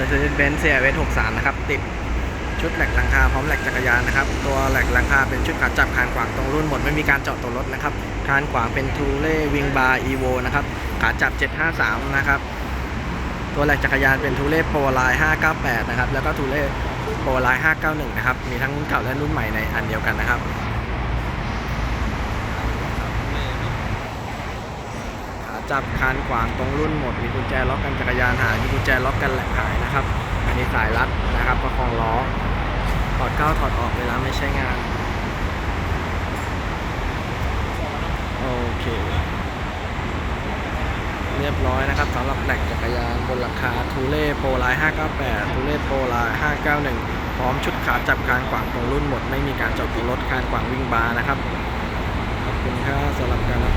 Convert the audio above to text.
Mercedes-Benz CRS 63 นะครับ ติดชุดแหลกหลังคาพร้อมแหลกจักรยานนะครับ ตัวแหลกหลังคาเป็นชุดขาจับคานขวางตรงรุ่นหมดไม่มีการเจาะตัวรถนะครับคานขวางเป็นทูเล่วิงบาร์อีโวนะครับขาจับ 753 นะครับ ตัวแหลกจักรยานเป็นทูเล่โปรไลน์598 นะครับ แล้วก็ทูเล่โปรไลน์591 นะครับ มีทั้งรุ่นเก่าและรุ่นใหม่ในอันเดียวกันนะครับ ขา จับคานขวางตรงรุ่นหมด มีกุญแจล็อกกันจักรยานหาย มีกุญแจล็อกกันแหลกหายนะครับ อันนี้สายรัดนะครับประคองล้อ ถอดเข้าถอดออกเวลาไม่ใช้งาน โอเค เรียบร้อยนะครับสำหรับแหลกจักรยานบนหลังคาทูเล่โปรไลน์598 ทูเล่โปรไลน์591 พร้อมชุดขาจับคานขวางตรงรุ่นหมด ไม่มีการเจาะตัวรถคานขวางวิ่งบาร์นะครับ ขอบคุณครับสำหรับการรับ